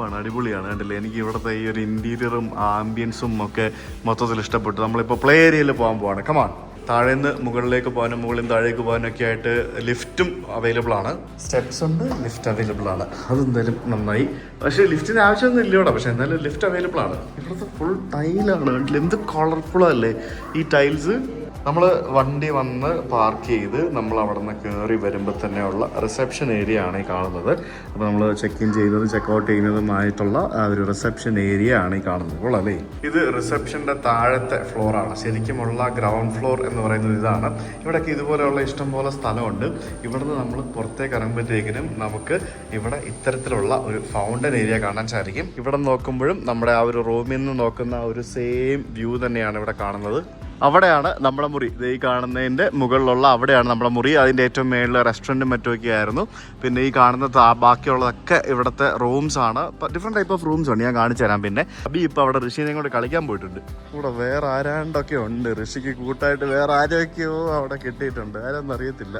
ആണ് അടിപൊളിയാണ്. കണ്ടില്ലേ? എനിക്ക് ഇവിടുത്തെ ഈ ഒരു ഇന്റീരിയറും ആംബിയൻസും ഒക്കെ മൊത്തത്തിൽ ഇഷ്ടപ്പെട്ടു. നമ്മളിപ്പോൾ പ്ലേ ഏരിയയിൽ പോകാൻ പോവാണ്. കമാൺ താഴേന്ന് മുകളിലേക്ക് പോകാനും മുകളിൽ താഴേക്ക് പോകാനും ഒക്കെ ആയിട്ട് ലിഫ്റ്റും അവൈലബിൾ ആണ്. സ്റ്റെപ്സ് ഉണ്ട് ലിഫ്റ്റ് അവൈലബിൾ ആണ്. അതെന്തായാലും നന്നായി. പക്ഷേ ലിഫ്റ്റിന് ആവശ്യമൊന്നും ഇല്ല ഇവിടെ. പക്ഷേ എന്നാലും ലിഫ്റ്റ് അവൈലബിൾ ആണ്. ഇവിടുത്തെ ഫുൾ ടൈലാണ് എന്ത് കളർഫുൾ അല്ലേ? ഈ ടൈൽസ് നമ്മൾ വണ്ടി വന്ന് പാർക്ക് ചെയ്ത് നമ്മൾ അവിടെ നിന്ന് കയറി വരുമ്പോൾ തന്നെയുള്ള റിസപ്ഷൻ ഏരിയ ആണ് ഈ കാണുന്നത്. അപ്പോൾ നമ്മൾ ചെക്ക് ഇൻ ചെയ്യുന്നതും ചെക്ക് ഔട്ട് ചെയ്യുന്നതുമായിട്ടുള്ള ഒരു റിസപ്ഷൻ ഏരിയ ആണ് ഈ കാണുന്നത്. കൊള്ളാം ഇത് റിസപ്ഷന്റെ താഴത്തെ ഫ്ലോറാണ് ശരിക്കുമുള്ള ഗ്രൗണ്ട് ഫ്ലോർ എന്ന് പറയുന്നത് ഇതാണ്. ഇവിടെയൊക്കെ ഇതുപോലെയുള്ള ഇഷ്ടംപോലെ സ്ഥലമുണ്ട്. ഇവിടുന്ന് നമ്മൾ പുറത്തേക്ക് ഇറങ്ങുമ്പോഴത്തേക്കിനും നമുക്ക് ഇവിടെ ഇത്തരത്തിലുള്ള ഒരു ഫൗണ്ടൻ ഏരിയ കാണാൻ സാധിക്കും. ഇവിടെ നോക്കുമ്പോഴും നമ്മുടെ ആ ഒരു റൂമിൽ നിന്ന് നോക്കുന്ന ഒരു സെയിം വ്യൂ തന്നെയാണ് ഇവിടെ കാണുന്നത്. അവിടെയാണ് നമ്മുടെ മുറി. ഇത് ഈ കാണുന്നതിന്റെ മുകളിലുള്ള അവിടെയാണ് നമ്മുടെ മുറി. അതിന്റെ ഏറ്റവും മേളിൽ റെസ്റ്റോറന്റും മറ്റുമൊക്കെ ആയിരുന്നു. പിന്നെ ഈ കാണുന്ന ബാക്കിയുള്ളതൊക്കെ ഇവിടുത്തെ റൂംസാണ് ഡിഫറെന്റ് ടൈപ്പ് ഓഫ് റൂംസ് ഉണ്ട്. ഞാൻ കാണിച്ചു തരാം പിന്നെ. അബി ഇപ്പോൾ അവിടെ ഋഷിനെയും കൂടെ കളിക്കാൻ പോയിട്ടുണ്ട്. ഇവിടെ വേറെ ആരാണ്ടൊക്കെ ഉണ്ട്. ഋഷിക്ക് കൂട്ടായിട്ട് വേറെ ആരൊക്കെയോ അവിടെ കിട്ടിയിട്ടുണ്ട്. ആരൊന്നും അറിയത്തില്ല.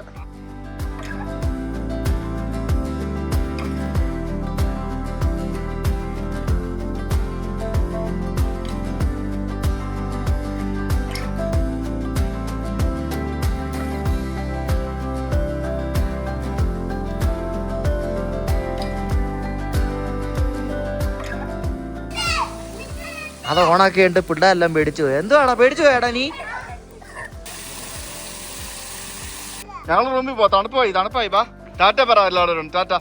അത് ഉണ്ട് പിള്ളേരെല്ലാം പേടിച്ചു പോയി. എന്തുവാടാ? പേടിച്ചു പോയാടാ നീ. ഞങ്ങൾ റൂമിൽ പോ തണുപ്പായി തണുപ്പായി. ബാ ടാറ്റ പറ എല്ലാവരും ടാറ്റ.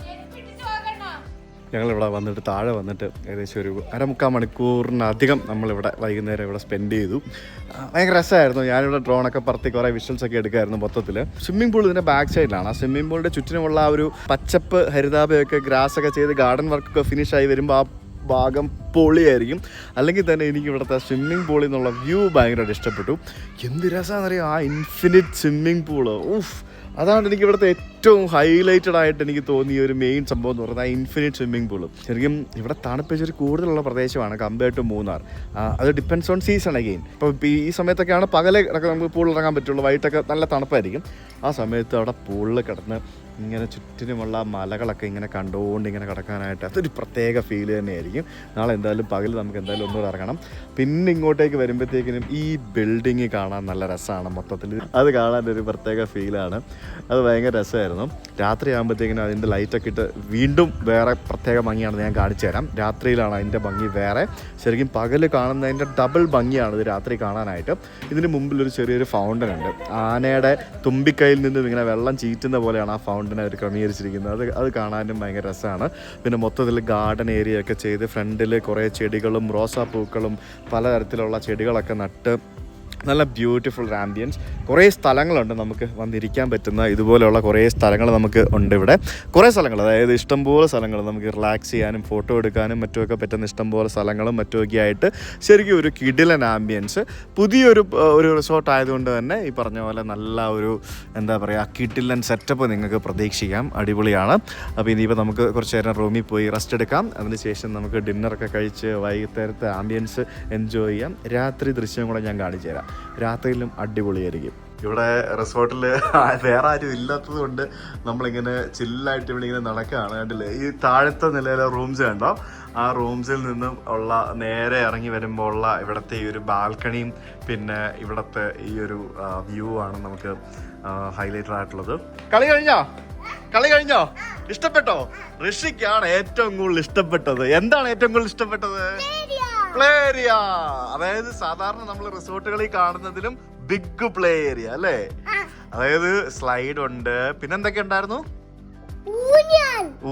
ഞങ്ങളിവിടെ വന്നിട്ട് താഴെ വന്നിട്ട് ഏകദേശം ഒരു അരമുക്കാൽ മണിക്കൂറിനധികം നമ്മളിവിടെ വൈകുന്നേരം ഇവിടെ സ്പെൻഡ് ചെയ്തു. ഭയങ്കര രസമായിരുന്നു. ഞാനിവിടെ ഡ്രോണൊക്കെ പറത്തി കുറേ വിഷ്വൽസ് ഒക്കെ എടുക്കായിരുന്നു മൊത്തത്തിൽ സ്വിമ്മിംഗ് പൂൾ ഇതിന്റെ ബാക്ക് സൈഡിലാണ് ആ സ്വിമ്മിംഗ് പൂളിന്റെ ചുറ്റിനുമുള്ള ആ ഒരു പച്ചപ്പ് ഹരിതാപയൊക്കെ ഗ്രാസ് ഒക്കെ ചെയ്ത് ഗാർഡൻ വർക്കൊക്കെ ഫിനിഷ് ആയി വരുമ്പോൾ ആ ഭാഗം പൊളിയായിരിക്കും. അല്ലെങ്കിൽ തന്നെ എനിക്ക് ഇവിടുത്തെ സ്വിമ്മിംഗ് പൂളിൽ നിന്നുള്ള വ്യൂ ഭയങ്കരമായിട്ട് ഇഷ്ടപ്പെട്ടു. എന്ത് രസമാണെന്നറിയാം ആ ഇൻഫിനിറ്റ് സ്വിമ്മിംഗ് പൂൾ ഊഫ് അതാണ് എനിക്ക് ഇവിടുത്തെ ഏറ്റവും ഹൈലൈറ്റഡ് ആയിട്ട് എനിക്ക് തോന്നിയ ഒരു മെയിൻ സംഭവം എന്ന് പറയുന്നത് ആ ഇൻഫിനിറ്റ് സ്വിമ്മിംഗ് പൂൾ ശരിക്കും ഇവിടെ തണുപ്പ് ഇച്ചിരി കൂടുതലുള്ള പ്രദേശമാണ് കമ്പയർഡ് ടു മൂന്നാർ. അത് ഡിപ്പെൻസ് ഓൺ സീസൺ അഗെയിൻ ഇപ്പോൾ ഈ സമയത്തൊക്കെയാണ് പകലെ നമുക്ക് പൂളിൽ ഇറങ്ങാൻ പറ്റുള്ളൂ. വൈകിട്ടൊക്കെ നല്ല തണുപ്പായിരിക്കും. ആ സമയത്ത് അവിടെ പൂളിൽ കിടന്ന് ഇങ്ങനെ ചുറ്റിനുമുള്ള മലകളൊക്കെ ഇങ്ങനെ കണ്ടുകൊണ്ട് ഇങ്ങനെ കിടക്കാനായിട്ട് അതൊരു പ്രത്യേക ഫീൽ തന്നെയായിരിക്കും. നാളെ എന്തായാലും പകൽ നമുക്ക് എന്തായാലും ഒന്നുകൂടെ ഇറങ്ങണം. പിന്നെ ഇങ്ങോട്ടേക്ക് വരുമ്പോഴത്തേക്കിനും ഈ ബിൽഡിങ് കാണാൻ നല്ല രസമാണ് മൊത്തത്തിൽ അത് കാണാൻ ഒരു പ്രത്യേക ഫീലാണ് അത് ഭയങ്കര രസമായിരുന്നു. രാത്രി ആകുമ്പോഴത്തേക്കിനും അതിന്റെ ലൈറ്റൊക്കെ ഇട്ട് വീണ്ടും വേറെ പ്രത്യേക ഭംഗിയാണ് ഞാൻ കാണിച്ചു തരാം. രാത്രിയിലാണ് അതിന്റെ ഭംഗി വേറെ. ശരിക്കും പകൽ കാണുന്നതിന്റെ ഡബിൾ ഭംഗിയാണ് ഇത് രാത്രി കാണാനായിട്ട്. ഇതിന് മുമ്പിൽ ഒരു ചെറിയൊരു ഫൗണ്ടൻ ഉണ്ട്. ആനയുടെ തുമ്പിക്കൈയിൽ നിന്നും ഇങ്ങനെ വെള്ളം ചീറ്റുന്ന പോലെയാണ് ആ ഫൗണ്ടൻ അവർ ക്രമീകരിച്ചിരിക്കുന്നത്. അത് അത് കാണാനും ഭയങ്കര രസമാണ്. പിന്നെ മൊത്തത്തിൽ ഗാർഡൻ ഏരിയ ഒക്കെ ചെയ്ത് ഫ്രണ്ടിൽ കുറേ ചെടികളും റോസാപ്പൂക്കളും പലതരത്തിലുള്ള ചെടികളൊക്കെ നട്ട് നല്ല ബ്യൂട്ടിഫുൾ ആംബിയൻസ് കുറേ സ്ഥലങ്ങളുണ്ട് നമുക്ക് വന്നിരിക്കാൻ പറ്റുന്ന ഇതുപോലെയുള്ള കുറേ സ്ഥലങ്ങൾ നമുക്ക് ഉണ്ട് ഇവിടെ. കുറേ സ്ഥലങ്ങൾ അതായത് ഇഷ്ടംപോലെ സ്ഥലങ്ങൾ നമുക്ക് റിലാക്സ് ചെയ്യാനും ഫോട്ടോ എടുക്കാനും മറ്റുമൊക്കെ പറ്റുന്ന ഇഷ്ടംപോലെ സ്ഥലങ്ങളും മറ്റുമൊക്കെ ആയിട്ട് ശരിക്കും ഒരു കിടിലൻ ആംബിയൻസ് പുതിയൊരു ഒരു റിസോർട്ട് ആയതുകൊണ്ട് തന്നെ ഈ പറഞ്ഞ പോലെ നല്ല ഒരു എന്താ പറയുക കിടിലൻ സെറ്റപ്പ് നിങ്ങൾക്ക് പ്രതീക്ഷിക്കാം. അടിപൊളിയാണ്. അപ്പോൾ ഇനിയിപ്പോൾ നമുക്ക് കുറച്ച് നേരം റൂമിൽ പോയി റെസ്റ്റ് എടുക്കാം. അതിനുശേഷം നമുക്ക് ഡിന്നറൊക്കെ കഴിച്ച് വൈകുന്നേരത്തെ ആംബിയൻസ് എൻജോയ് ചെയ്യാം. രാത്രി ദൃശ്യം കൂടെ ഞാൻ കാണിച്ചു തരാം രാത്രിയിലും അടിപൊളിയായിരിക്കും. ഇവിടെ റിസോർട്ടിൽ വേറെ ആരും ഇല്ലാത്തത് കൊണ്ട് നമ്മളിങ്ങനെ ചില്ലായിട്ട് ഇവിടെ ഇങ്ങനെ നടക്കുകയാണ് കണ്ടില്ലേ? ഈ താഴത്തെ നിലയിലെ റൂംസ് കണ്ടോ? ആ റൂംസിൽ നിന്നും ഉള്ള നേരെ ഇറങ്ങി വരുമ്പോൾ ഉള്ള ഇവിടുത്തെ ഈ ഒരു ബാൽക്കണിയും പിന്നെ ഇവിടുത്തെ ഈ ഒരു വ്യൂ ആണ് നമുക്ക് ഹൈലൈറ്റഡ് ആയിട്ടുള്ളത്. കളി കഴിഞ്ഞോ? കളി കഴിഞ്ഞോ? ഇഷ്ടപ്പെട്ടോ? ഋഷിക്കാണ് ഏറ്റവും കൂടുതൽ ഇഷ്ടപ്പെട്ടത്. എന്താണ് ഏറ്റവും കൂടുതൽ ഇഷ്ടപ്പെട്ടത്? പ്ലേ ഏരിയ അതായത് സാധാരണ നമ്മൾ റിസോർട്ടുകളിൽ കാണുന്നതിലും ബിഗ് പ്ലേ ഏരിയ അല്ലേ അതായത് സ്ലൈഡ് ഉണ്ട്. പിന്നെ എന്തൊക്കെ ഉണ്ടായിരുന്നു?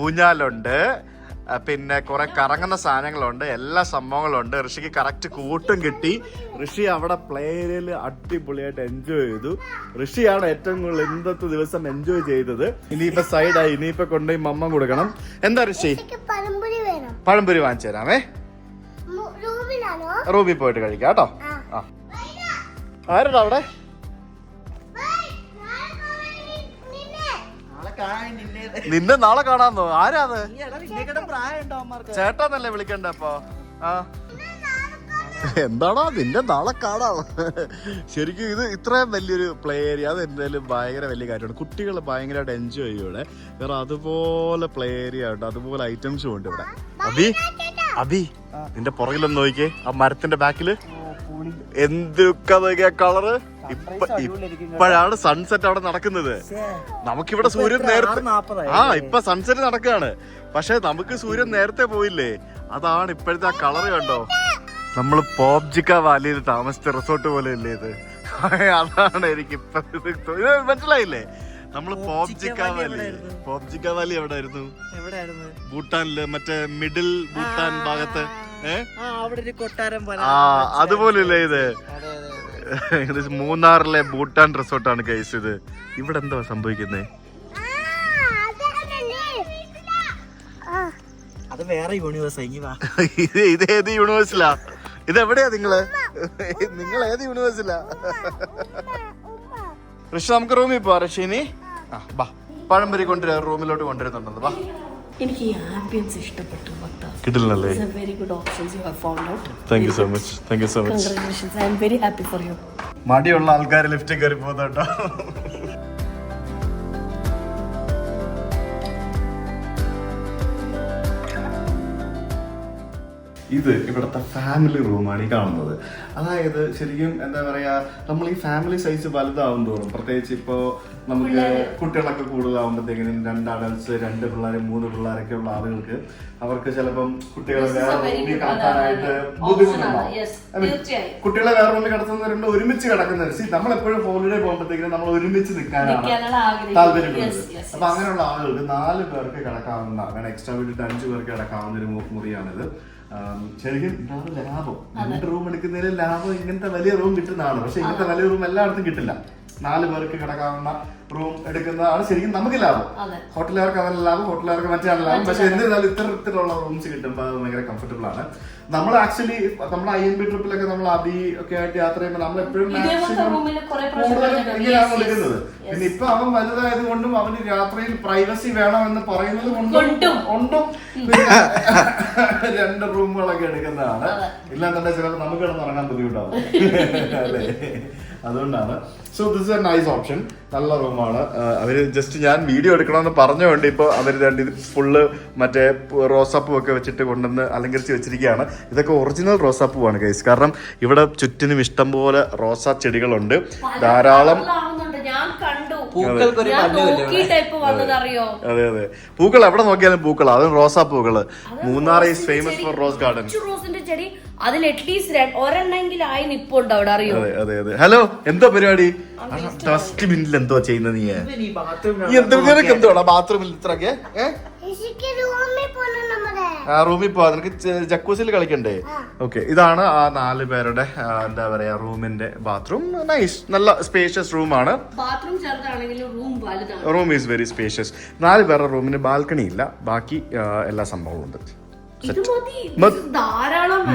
ഊഞ്ഞാലുണ്ട്. പിന്നെ കുറെ കറങ്ങുന്ന സാധനങ്ങളുണ്ട്. എല്ലാ സംഭവങ്ങളുണ്ട്. ഋഷിക്ക് കറക്റ്റ് കൂട്ടും കിട്ടി. ഋഷി അവിടെ പ്ലേ ഏരിയയിൽ അടിപൊളിയായിട്ട് എൻജോയ് ചെയ്തു. ഋഷിയാണ് ഏറ്റവും കൂടുതൽ ഇന്നത്തെ ദിവസം എൻജോയ് ചെയ്തത്. ഇനിയിപ്പോ സൈഡായി ഇനിയിപ്പോ കൊണ്ടുപോയി മമ്മ കൊടുക്കണം. എന്താ ഋഷി? പഴംപുരി വാങ്ങിച്ചു തരാമേ. റൂമിൽ പോയിട്ട് കഴിക്കാം കേട്ടോ? ആ. ആ. ആരുണ്ടോ അവിടെ? നിന്നെ. നിന്നെ നാളെ കാണാന്നോ ആരാത് ചേട്ടാന്നല്ലേ വിളിക്കണ്ട അപ്പൊ? ആ. എന്താടാ നിന്റെ നാളെ കാണാം? ശരിക്കും ഇത് ഇത്രയും വലിയൊരു പ്ലേ ഏരിയ അത് എന്തായാലും ഭയങ്കര വലിയ കാര്യമാണ്. കുട്ടികൾ ഭയങ്കരമായിട്ട് എൻജോയ് ചെയ്യും ഇവിടെ. വേറെ അതുപോലെ പ്ലേ ഏരിയ ഉണ്ട് അതുപോലെ ഐറ്റംസും ഉണ്ട് ഇവിടെ. അബി അബി നിന്റെ പുറകിലൊന്ന് നോക്കിയേ. ആ മരത്തിന്റെ ബാക്കിൽ എന്തൊക്കെ നോക്കിയ കളറ് ഇപ്പൊ ഇപ്പോഴാണ് സൺസെറ്റ് അവിടെ നടക്കുന്നത്. നമുക്കിവിടെ സൂര്യൻ നേരത്തെ ആ ഇപ്പൊ സൺസെറ്റ് നടക്കുകയാണ്. പക്ഷെ നമുക്ക് സൂര്യൻ നേരത്തെ പോയില്ലേ? അതാണ് ഇപ്പോഴത്തെ ആ കളർ കണ്ടോ? നമ്മൾ പോബ്ജിക്ക വാലിയിൽ താമസിച്ച റിസോർട്ട് പോലെ അല്ലേ ഇത്. അതാണ് എനിക്ക് ഇപ്പൊ മനസ്സിലായില്ലേ? നമ്മൾ പോപ്ജിക്ക വാലി എവിടെയായിരുന്നു? ഭൂട്ടാനിൽ മറ്റേ മിഡിൽ ഭൂട്ടാൻ ഭാഗത്ത് ഏ? ആ അവിടെ ഒരു കൊട്ടാരം പോലെ. ആ അതുപോലല്ലേ ഇത്? അതെ അതെ അതെ. ഏകദേശം മൂന്നാറിലെ ഭൂട്ടാൻ റിസോർട്ടാണ് കേസ് ഇത്. ഇവിടെ എന്താ സംഭവിക്കുന്നത് അത് വേറെ യൂണിവേഴ്സ് വാ. ഇത് ഇത് ഏത് യൂണിവേഴ്സിലാ ഇത് എവിടെയാ നിങ്ങൾ നിങ്ങൾ ഏത് യൂണിവേഴ്സിലാ ഋഷി നമുക്ക് റൂമിൽ പോവാ ഋഷിനി ആ ബാ പഴംപൊരി കൊണ്ടുവരാ റൂമിലോട്ട് കൊണ്ടുവരുന്നുണ്ടെന്ന്. വാ. എനിക്ക് ഈ ആംബിയൻസ് ഇഷ്ടപ്പെട്ടു ഭക്ത കിട്ടില്ലല്ലേ very good options you have found out thank you so much thank you so much congratulations I am very happy for you മടിയുള്ള ആൾക്കാർ ലിഫ്റ്റ് കയറി പോകുന്നോട്ടോ ഇത് ഇവിടുത്തെ ഫാമിലി റൂമാണ് ഈ കാണുന്നത്. അതായത് ശരിക്കും എന്താ പറയാ നമ്മൾ ഈ ഫാമിലി സൈസ് വലുതാവും തോറും പ്രത്യേകിച്ച് ഇപ്പോ നമുക്ക് കുട്ടികളൊക്കെ കൂടുതലാവുമ്പോഴത്തേക്കിനും രണ്ട് അഡൽസ് രണ്ട് പിള്ളേർ മൂന്ന് പിള്ളേരൊക്കെ ഉള്ള ആളുകൾക്ക് അവർക്ക് ചിലപ്പം കുട്ടികളെ വേറെ റൂമിൽ കടത്താനായിട്ട് ബുദ്ധിമുട്ടുണ്ടാവും. കുട്ടികളെ വേറെ റൂമിൽ കിടത്തുന്നവരുണ്ട് ഒരുമിച്ച് കിടക്കുന്നവർ സി നമ്മൾ എപ്പോഴും ഹോളിഡേ പോകുമ്പോഴത്തേക്കും നമ്മൾ ഒരുമിച്ച് നിൽക്കാനാണ് താല്പര്യമുള്ളത്. താല്പര്യപ്പെടുന്നത്. അപ്പൊ അങ്ങനെയുള്ള ആളുകൾക്ക് നാല് പേർക്ക് കിടക്കാവുന്ന അങ്ങനെ എക്സ്ട്രാ വീട്ടിട്ട് അഞ്ചു പേർക്ക് കിടക്കാവുന്ന ഒരു മുറിയാണിത്. ശരിക്കും ഇതാണ് ലാഭം. രണ്ട് റൂം എടുക്കുന്നതിൽ ലാഭം ഇങ്ങനത്തെ വലിയ റൂം കിട്ടുന്നതാണ്. പക്ഷെ ഇങ്ങനത്തെ വലിയ റൂം എല്ലായിടത്തും കിട്ടില്ല. നാല് പേർക്ക് കിടക്കാവുന്ന റൂം എടുക്കുന്നതാണ് ശരിക്കും നമുക്ക് ലാഭം. ഹോട്ടലുകാർക്ക് അവരുടെ ലാഭം ഹോട്ടലുകാർക്ക് മറ്റേ ലാഭം. പക്ഷെ എന്നിരുന്നാലും ഇത്തരത്തിലുള്ള റൂംസ് കിട്ടുമ്പോൾ അത് ഭയങ്കര കംഫർട്ടബിൾ ആണ്. നമ്മൾ ആക്ച്വലി നമ്മുടെ ഐ എം ബി ട്രിപ്പിലൊക്കെ നമ്മൾ അബി ഒക്കെ ആയിട്ട് യാത്ര ചെയ്യുമ്പോൾ നമ്മൾ എപ്പോഴും ഇങ്ങനെയാണ് എടുക്കുന്നത് പിന്നെ ഇപ്പൊ അവൻ വലുതായത് കൊണ്ടും അവന് രാത്രിയിൽ പ്രൈവസി വേണം എന്ന് പറയുന്നത് കൊണ്ടും പിന്നെ രണ്ട് റൂമുകളൊക്കെ എടുക്കുന്നതാണ്. ഇല്ലാന്നുണ്ടെങ്കിൽ ചിലപ്പോൾ നമുക്ക് കിടന്ന് ഉറങ്ങാൻ ബുദ്ധിമുട്ടാവും. അല്ലേ? അതുകൊണ്ടാണ്. So this a nice option നല്ല റൂമാണ്. അവർ ജസ്റ്റ് ഞാൻ വീഡിയോ എടുക്കണമെന്ന് പറഞ്ഞുകൊണ്ട് ഇപ്പോൾ അവർ രണ്ട് ഇത് ഫുള്ള് മറ്റേ റോസാപ്പൂ ഒക്കെ വെച്ചിട്ട് കൊണ്ടുവന്ന് അലങ്കരിച്ച് വെച്ചിരിക്കുകയാണ്. ഇതൊക്കെ ഒറിജിനൽ റോസാപ്പൂവാണ് കേസ് കാരണം ഇവിടെ ചുറ്റിനും ഇഷ്ടംപോലെ റോസാ ചെടികളുണ്ട്. ധാരാളം ഞാൻ പൂക്കൾക്കൊരു ഞാൻ വന്നതറിയോ അതെ. അതെ പൂക്കൾ എവിടെ നോക്കിയാലും പൂക്കൾ അത് റോസാ പൂക്കൾ Munnar is famous for rose garden റോസിന്റെ ചെടി. അതിൽ അറ്റ്ലീസ്റ്റ് ഒരെണ്ണെങ്കിലും ആയി നിപ്പുണ്ട് അവിടെ അറിയോ? അതെ അതെ അതെ. ഹലോ എന്തോ പരിപാടി? ഡസ്റ്റ് ബിന്നിൽ എന്തോ ചെയ്യുന്നത് നീ എന്തോ എന്തോടാ ബാത്റൂമിൽ ഇത്രയൊക്കെ? റൂമിൽ പോവാ. നിനക്ക് ജക്കൂസിൽ കളിക്കണ്ടേ? ഓക്കെ ഇതാണ് ആ നാല് പേരുടെ എന്താ പറയാ റൂമിന്റെ ബാത്റൂം. നൈസ് നല്ല സ്പേഷ്യസ് റൂമാണ് റൂം വലുതാണ്. റൂം ഈസ് വെരി സ്പേഷ്യസ് നാല് പേരുടെ റൂമിന് ബാൽക്കണി ഇല്ല. ബാക്കി എല്ലാ സംഭവവും ഉണ്ട്.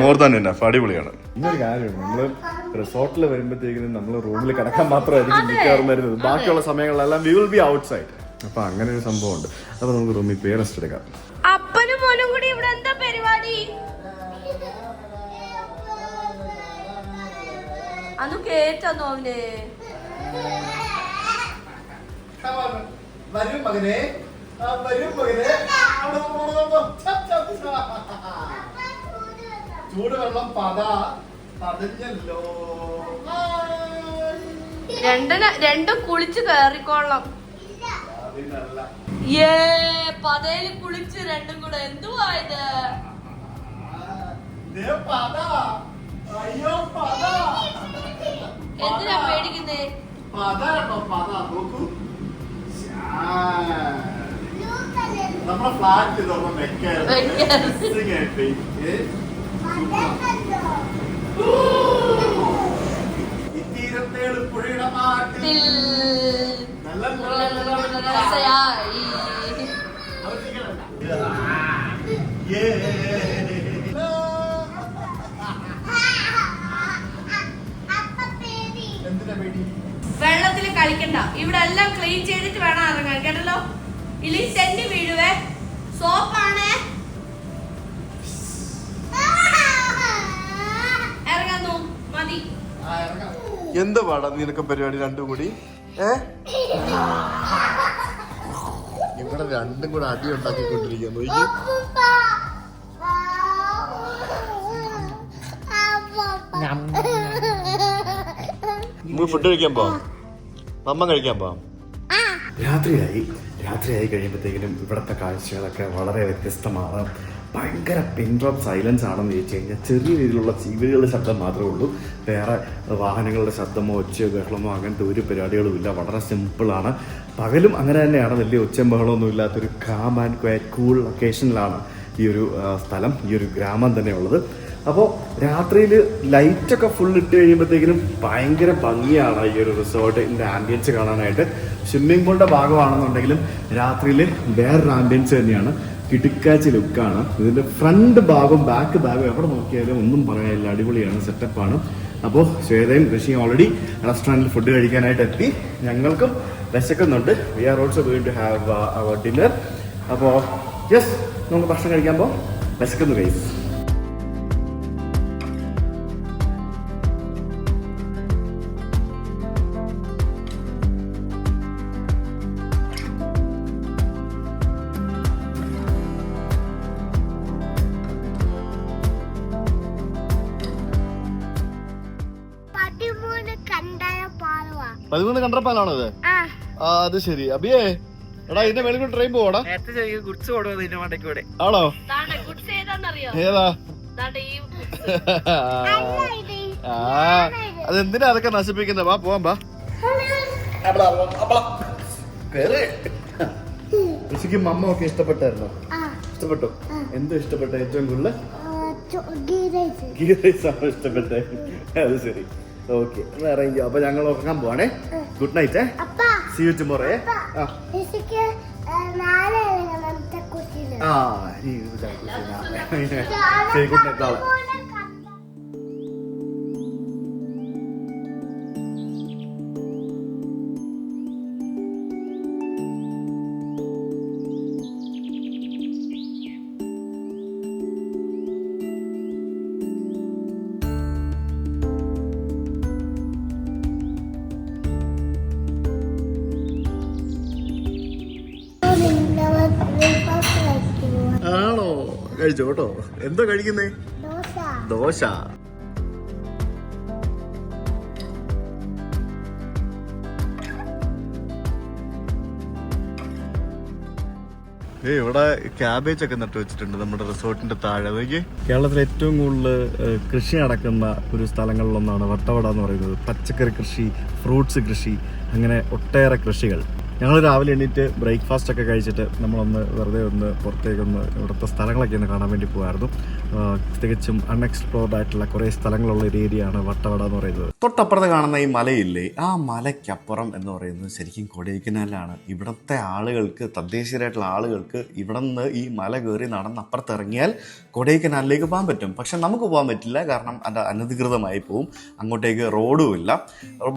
മോർ ദാൻ എനഫ് അടിപൊളിയാണ്. ഇന്നൊരു കാര്യമാണ് നമ്മൾ റിസോർട്ടിൽ വരുമ്പോഴത്തേക്കിനും നമ്മൾ റൂമിൽ കിടക്കാൻ മാത്രമായിരിക്കും മിക്കവാറും വരുന്നത്. ബാക്കിയുള്ള സമയങ്ങളിലെല്ലാം we will be outside അപ്പൊ അങ്ങനെ ഒരു സംഭവം ഉണ്ട് അപ്പൊ നമുക്ക് റൂമിൽ പേരസ്റ്റ് റെസ്റ്റ് എടുക്കാം. അപ്പനും മോനും കൂടി ഇവിടെ എന്താ പരിപാടി? അന്ന് കേറ്റന്നു അവന് വരും മകനെ. വരും മകനെ. ചൂടുവെള്ളം പത. പതഞ്ഞല്ലോ. രണ്ടിന് രണ്ടും കുളിച്ച് കേറിക്കോളാം അതിനല്ല. ഏ പതയിൽ കുളിച്ച് രണ്ടും കൂടെ. എന്തുവാ ഇത്? എന്തിനാ പേടിക്കുന്നേ? നമ്മളെ ഫ്ലാറ്റ് തുറന്ന് വെക്കായിരുന്നു വെക്കരുത്. Interesting ആയിട്ട്. ഏ? ഈ തീരത്തേട് പുഴയുടെ തിൽ. നല്ല വെള്ളത്തിൽ കളിക്കണ്ട. ഇവിടെ എല്ലാം ക്ലീൻ ചെയ്തിട്ട് വേണം ഇറങ്ങാൻ. കേട്ടല്ലോ? ഇല്ലെങ്കിൽ തെന്നി വീഴുവേ. സോപ്പാണ് ഇറങ്ങാന്നു മതി എന്താ പാടാ നിനക്ക് പരിപാടി രണ്ടും കൂടി? ഏ? ഇവിടെ രണ്ടും കൂടെ അടി ഉണ്ടാക്കിക്കൊണ്ടിരിക്കുന്നു. നമുക്ക് ഫുഡ് കഴിക്കാൻ പോവാം. അമ്മ കഴിക്കാൻ പോവാം. രാത്രിയായി. രാത്രിയായി കഴിയുമ്പോഴത്തേക്കിനും ഇവിടുത്തെ കാഴ്ചകളൊക്കെ വളരെ വ്യത്യസ്തമാണ് ഭയങ്കര പിൻ ഡ്രോപ്പ് സൈലൻസ് ആണെന്ന് ചോദിച്ചു കഴിഞ്ഞാൽ ചെറിയ രീതിയിലുള്ള ചീവലുകളുടെ ശബ്ദം മാത്രമേ ഉള്ളൂ. വേറെ വാഹനങ്ങളുടെ ശബ്ദമോ ഒച്ചയോ ബഹളമോ അങ്ങനത്തെ ഒരു പരിപാടികളും ഇല്ല. വളരെ സിമ്പിളാണ് പകലും അങ്ങനെ തന്നെയാണ്. വലിയ ഒച്ചയും ബഹളമൊന്നും ഇല്ലാത്തൊരു കാം ആൻഡ് ക്വയറ്റ് കൂൾ ലൊക്കേഷനിലാണ് ഈ ഒരു സ്ഥലം ഈ ഒരു ഗ്രാമം തന്നെ ഉള്ളത്. അപ്പോൾ രാത്രിയിൽ ലൈറ്റൊക്കെ ഫുൾ ഇട്ട് കഴിയുമ്പോഴത്തേക്കിനും ഭയങ്കര ഭംഗിയാണ് ഈ ഒരു റിസോർട്ടിന്റെ ആംബിയൻസ് കാണാനായിട്ട്. സ്വിമ്മിംഗ് പൂളിന്റെ ഭാഗമാണെന്നുണ്ടെങ്കിലും രാത്രിയിൽ വേറൊരു ആംബിയൻസ് തന്നെയാണ്. കിടുക്കാച്ചി ലുക്കാണ്. ഇതിന്റെ ഫ്രണ്ട് ഭാഗം ബാക്ക് ഭാഗം എവിടെ നോക്കിയാലും ഒന്നും പറയാനില്ല. അടിപൊളിയാണ് സെറ്റപ്പാണ്. അപ്പോൾ ശ്വേതയും ഋഷിയും ഓൾറെഡി റെസ്റ്റോറന്റിൽ ഫുഡ് കഴിക്കാനായിട്ട് എത്തി. ഞങ്ങൾക്കും വിശക്കുന്നുണ്ട്. We are also going to have our dinner അപ്പോൾ യെസ് നമുക്ക് ഭക്ഷണം കഴിക്കാൻ പോകാം വിശക്കുന്നു കണ്ടപ്പാലാണോ ഇത് ആ. അത് ശരി. അബിയേ എടാ ഇതിന്റെ മേളിൽ കൂടെ ട്രെയിൻ പോവാടാ. കൊടുക്കും ഇതിന്റെ ആണോ? ഗുഡ്സ് ഏതാ? ആ അതെന്തിനാ അതൊക്കെ നശിപ്പിക്കുന്നത് വാ പോവാൻ വാ. ഋഷിക്ക് മമ്മ ഒക്കെ ഇഷ്ടപ്പെട്ടായിരുന്നോ? ഇഷ്ടപ്പെട്ടു? ഇഷ്ടപ്പെട്ടോ എന്തോ ഇഷ്ടപ്പെട്ട ഏറ്റവും കൂടുതൽ? Ghee rice. ആണോ ഇഷ്ടപ്പെട്ടേ? അത് ശരി. ഓക്കെ ഇറങ്ങി അപ്പൊ ഞങ്ങൾ ഉറങ്ങാൻ പോവാണേ. Good night see you tomorrow ആ. ആ ശരി ഗുഡ് നൈറ്റ് കഴിച്ചോ കേട്ടോ. എന്തോ കഴിക്കുന്നേ? ദോശ. ഏ ഇവിടെ ക്യാബേജ് ഒക്കെ നട്ടു വെച്ചിട്ടുണ്ട് നമ്മുടെ റിസോർട്ടിന്റെ താഴെ. നോക്കി കേരളത്തിൽ ഏറ്റവും കൂടുതൽ കൃഷി നടക്കുന്ന ഒരു സ്ഥലങ്ങളിലൊന്നാണ് വട്ടവട എന്ന് പറയുന്നത്. പച്ചക്കറി കൃഷി ഫ്രൂട്ട്സ് കൃഷി അങ്ങനെ ഒട്ടേറെ കൃഷികൾ. ഞങ്ങൾ രാവിലെ എണീറ്റ് ബ്രേക്ക്ഫാസ്റ്റ് ഒക്കെ കഴിച്ചിട്ട് നമ്മളൊന്ന് വെറുതെ ഒന്ന് പുറത്തേക്കൊന്ന് ഇവിടുത്തെ സ്ഥലങ്ങളൊക്കെ ഒന്ന് കാണാൻ വേണ്ടി പോകുമായിരുന്നു തികച്ചും അൺഎക്സ്പ്ലോർഡ് ആയിട്ടുള്ള കുറേ സ്ഥലങ്ങളുള്ള ഒരു ഏരിയയാണ് വട്ടവട എന്ന് പറയുന്നത്. തൊട്ടപ്പുറത്ത് കാണുന്ന ഈ മലയില്ലേ? ആ മലയ്ക്കപ്പുറം എന്ന് പറയുന്നത് ശരിക്കും കൊടൈക്കനാലാണ് ഇവിടുത്തെ ആളുകൾക്ക് തദ്ദേശീയരായിട്ടുള്ള ആളുകൾക്ക് ഇവിടെ നിന്ന് ഈ മല കയറി നടന്ന് അപ്പുറത്ത് ഇറങ്ങിയാൽ കൊടൈക്കനാലിലേക്ക് പോകാൻ പറ്റും. പക്ഷെ നമുക്ക് പോകാൻ പറ്റില്ല കാരണം അത് അനധികൃതമായി പോവും. അങ്ങോട്ടേക്ക് റോഡും ഇല്ല.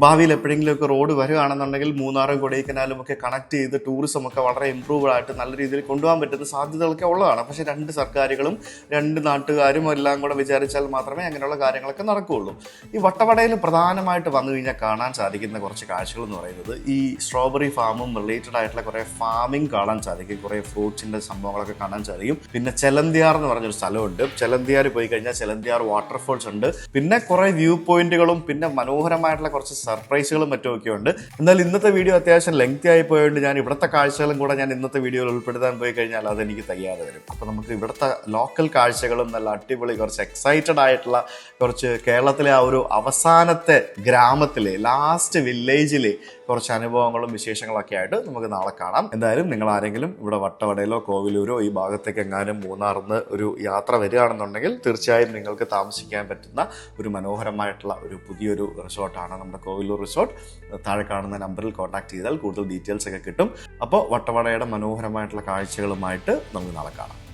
ഭാവിയിൽ എപ്പോഴെങ്കിലുമൊക്കെ റോഡ് വരികയാണെന്നുണ്ടെങ്കിൽ മൂന്നാറും കൊടൈക്കനാലും ഒക്കെ കണക്ട് ചെയ്ത് ടൂറിസം ഒക്കെ വളരെ ഇമ്പ്രൂവ് ആയിട്ട് നല്ല രീതിയിൽ കൊണ്ടുപോകാൻ പറ്റുന്ന സാധ്യതകളൊക്കെ ഉള്ളതാണ്. പക്ഷേ രണ്ട് സർക്കാരുകളും രണ്ട് നാട്ടുകാരും എല്ലാം കൂടെ വിചാരിച്ചാൽ മാത്രമേ അങ്ങനെയുള്ള കാര്യങ്ങളൊക്കെ നടക്കുകയുള്ളൂ. ഈ വട്ടവടയിൽ പ്രധാനമായിട്ട് വന്നു കഴിഞ്ഞാൽ കാണാൻ സാധിക്കുന്ന കുറച്ച് കാഴ്ചകൾ എന്ന് പറയുന്നത് ഈ സ്ട്രോബെറി ഫാമും റിലേറ്റഡ് ആയിട്ടുള്ള കുറേ ഫാമിംഗ് കാണാൻ സാധിക്കും. കുറേ ഫ്രൂട്ട്സിന്റെ സംഭവങ്ങളൊക്കെ കാണാൻ സാധിക്കും. പിന്നെ ചെലന്തിയാർ എന്ന് പറഞ്ഞൊരു സ്ഥലമുണ്ട്. ചെലന്തിയാർ പോയി കഴിഞ്ഞാൽ ചെലന്തിയാർ വാട്ടർഫോൾസ് ഉണ്ട്. പിന്നെ കുറേ വ്യൂ പോയിന്റുകളും പിന്നെ മനോഹരമായിട്ടുള്ള കുറച്ച് സർപ്രൈസുകളും മറ്റുമൊക്കെ ഉണ്ട്. എന്നാൽ ഇന്നത്തെ വീഡിയോ അത്യാവശ്യം ലെങ്തി ആയി പോയതുകൊണ്ട് ഞാൻ ഇവിടുത്തെ കാഴ്ചകളും കൂടെ ഞാൻ ഇന്നത്തെ വീഡിയോയിൽ ഉൾപ്പെടുത്താൻ പോയി കഴിഞ്ഞാൽ അതെനിക്ക് തയ്യാതെ വരും. അപ്പോൾ നമുക്ക് ഇവിടുത്തെ ലോക്കൽ കാഴ്ചകളും നല്ല അടിപൊളി കുറച്ച് എക്സൈറ്റഡ് ആയിട്ടുള്ള കുറച്ച് കേരളത്തിലെ ആ ഒരു അവസാനത്തെ ഗ്രാമത്തിലെ ലാസ്റ്റ് വില്ലേജിലെ കുറച്ച് അനുഭവങ്ങളും വിശേഷങ്ങളൊക്കെ ആയിട്ട് നമുക്ക് നാളെ കാണാം. എന്തായാലും നിങ്ങൾ ആരെങ്കിലും ഇവിടെ വട്ടവടയിലോ കോവിലൂരോ ഈ ഭാഗത്തേക്ക് എങ്ങാനും മൂന്നാറിന്ന് ഒരു യാത്ര വരികയാണെന്നുണ്ടെങ്കിൽ തീർച്ചയായും നിങ്ങൾക്ക് താമസിക്കാൻ പറ്റുന്ന ഒരു മനോഹരമായിട്ടുള്ള ഒരു പുതിയൊരു റിസോർട്ടാണ് നമ്മുടെ കോവിലൂർ റിസോർട്ട്. താഴെ കാണുന്ന നമ്പറിൽ കോൺടാക്ട് ചെയ്താൽ കൂടുതൽ ഡീറ്റെയിൽസ് ഒക്കെ കിട്ടും. അപ്പോൾ വട്ടവടയുടെ മനോഹരമായിട്ടുള്ള കാഴ്ചകളുമായിട്ട് നമുക്ക് നാളെ കാണാം.